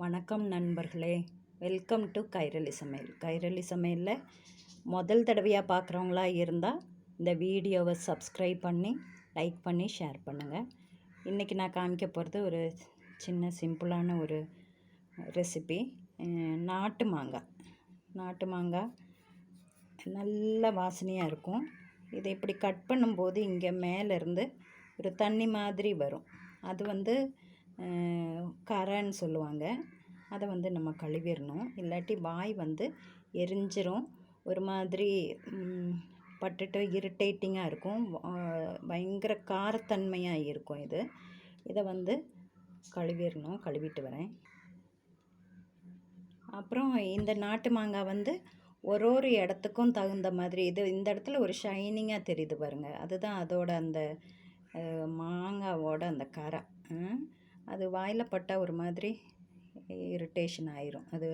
வணக்கம் நண்பர்களே. Welcome to Kairali சமையல் கைரளி சமையலில் முதல் தடவையாக பார்க்குறவங்களா இருந்தால் இந்த வீடியோவை சப்ஸ்கிரைப் பண்ணி லைக் பண்ணி ஷேர் பண்ணுங்கள் இன்றைக்கி நான் காமிக்க போகிறது ஒரு சின்ன சிம்பிளான ஒரு ரெசிபி நாட்டு மாங்காய். நாட்டு மாங்காய் நல்ல வாசனையாக இருக்கும். இதை இப்படி கட் பண்ணும்போது இங்கே மேலேருந்து ஒரு தண்ணி மாதிரி வரும். அது வந்து கரைன்னு சொல்லுவாங்க. அதை வந்து நம்ம கழுவிடணும். இல்லாட்டி வாய் வந்து எரிஞ்சிரும். ஒரு மாதிரி பட்டுட்டு இரிட்டேட்டிங்காக இருக்கும். பயங்கர காரத்தன்மையாக இருக்கும் இது. இதை வந்து கழுவிடணும். கழுவிட்டு வரேன். அப்புறம் இந்த நாட்டு மாங்காய் வந்து ஒரு ஒரு இடத்துக்கும் தகுந்த மாதிரி இது இந்த இடத்துல ஒரு ஷைனிங்காக தெரியுது பாருங்கள் அதுதான் அதோட அந்த மாங்காவோட அந்த கரை. அது வாயில் பட்டால் ஒரு மாதிரி இரிட்டேஷன் ஆயிரும். அது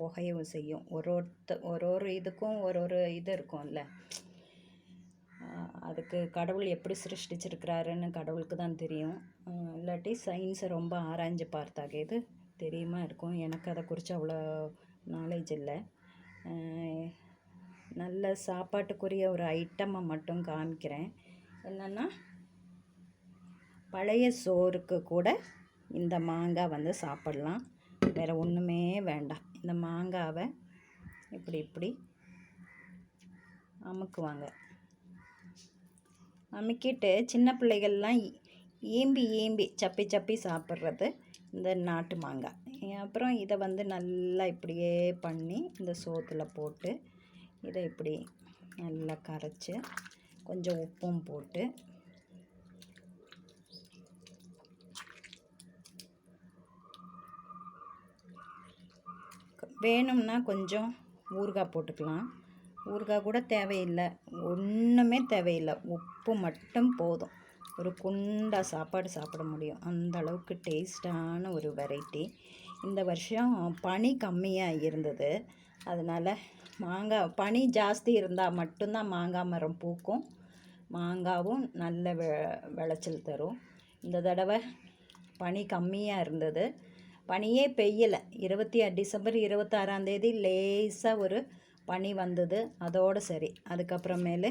புகையவும் செய்யும். ஒரு ஒருத்த ஒரு ஒரு இதுக்கும் ஒரு ஒரு இது இருக்கும்ல. அதுக்கு கடவுள் எப்படி சிருஷ்டிச்சிருக்கிறாருன்னு கடவுளுக்கு தான் தெரியும். இல்லாட்டி சயின்ஸை ரொம்ப ஆராய்ஞ்சு பார்த்தாக இது தெரியுமா இருக்கும். எனக்கு அதை குறித்து அவ்வளோ நாலேஜ் இல்லை. நல்ல சாப்பாட்டுக்குரிய ஒரு ஐட்டமை மட்டும் காமிக்கிறேன். என்னென்னா பழைய சோறுக்கு கூட இந்த மாங்காய் வந்து சாப்பிட்லாம். வேறு ஒன்றுமே வேண்டாம். இந்த மாங்காவை இப்படி இப்படி அமுக்குவாங்க. அமுக்கிட்டு சின்ன பிள்ளைகள்லாம் ஏம்பி ஏம்பி சப்பி சப்பி சாப்பிட்றது இந்த நாட்டு மாங்காய். அப்புறம் இதை வந்து நல்லா இப்படியே பண்ணி இந்த சோத்தில் போட்டு இதை இப்படி நல்லா கரைச்சி கொஞ்சம் உப்பும் போட்டு வேணும்னா கொஞ்சம் ஊறுகாய் போட்டுக்கலாம். ஊறுகாய் கூட தேவையில்லை. ஒன்றுமே தேவையில்லை. உப்பு மட்டும் போதும். ஒரு குண்டா சாப்பாடு சாப்பிட முடியும். அந்த அளவுக்கு டேஸ்டான ஒரு வெரைட்டி. இந்த வருஷம் பனி கம்மியாக இருந்தது. அதனால் மாங்காய் பனி ஜாஸ்தி இருந்தால் மட்டும்தான் மாங்காய் மரம் பூக்கும். மாங்காவும் நல்ல வெ விளைச்சல் தரும். இந்த தடவை பனி கம்மியாக இருந்தது. பனியே பெய்யலை. இருபத்தி டிசம்பர் இருபத்தாறாந்தேதி லேசாக ஒரு பனி வந்தது. அதோடு சரி. அதுக்கப்புறமேலு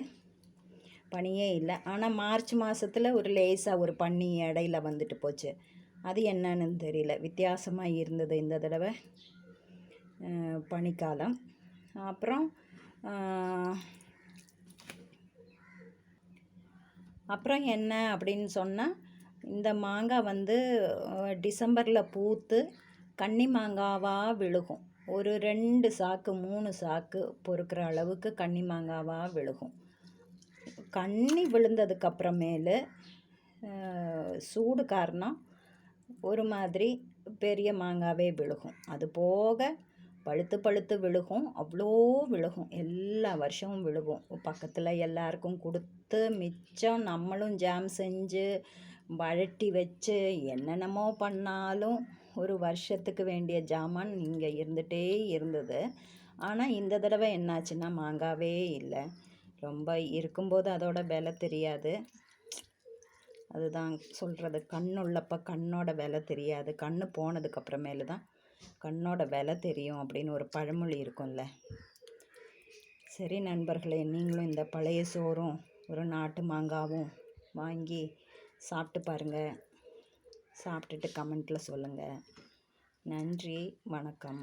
பனியே இல்லை. ஆனால் மார்ச் மாதத்தில் ஒரு லேசாக ஒரு பனி இடையில வந்துட்டு போச்சு. அது என்னன்னு தெரியல. வித்தியாசமாக இருந்தது இந்த தடவை பனிக்காலம் அப்புறம் அப்புறம் என்ன அப்படின்னு சொன்னால் இந்த மாங்காய் வந்து டிசம்பரில் பூத்து கன்னி மாங்காவாக விழுகும். ஒரு ரெண்டு சாக்கு மூணு சாக்கு பொறுக்கிற அளவுக்கு கன்னி மாங்காவாக விழுகும். கன்னி விழுந்ததுக்கப்புறமேலு சூடு காரணம் ஒரு மாதிரி பெரிய மாங்காவே விழுகும். அது போக பழுத்து பழுத்து விழுகும் அவ்வளோ விழுகும். எல்லா வருஷமும் விழுகும். பக்கத்தில் எல்லாருக்கும் கொடுத்து மிச்சம் நம்மளும் ஜாம் செஞ்சு வழட்டி வச்சு என்னென்னமோ பண்ணாலும் ஒரு வருஷத்துக்கு வேண்டிய ஜாமான் இங்கே இருந்துகிட்டே இருந்தது. ஆனால் இந்த தடவை என்னாச்சுன்னா மாங்காவே இல்லை. ரொம்ப இருக்கும்போது அதோட விலை தெரியாது. அதுதான் சொல்கிறது கண்ணுள்ளப்போ கண்ணோட விலை தெரியாது. கண்ணு போனதுக்கப்புறமேலு தான் கண்ணோட விலை தெரியும் அப்படின்னு ஒரு பழமொழி இருக்கும்ல. சரி நண்பர்களே நீங்களும் இந்த பழைய சோறும் ஒரு நாட்டு மாங்காவும் வாங்கி சாப்பிட்டு பாருங்கள் சாப்பிட்டுட்டு கமெண்ட்டில் சொல்லுங்கள் நன்றி. வணக்கம்.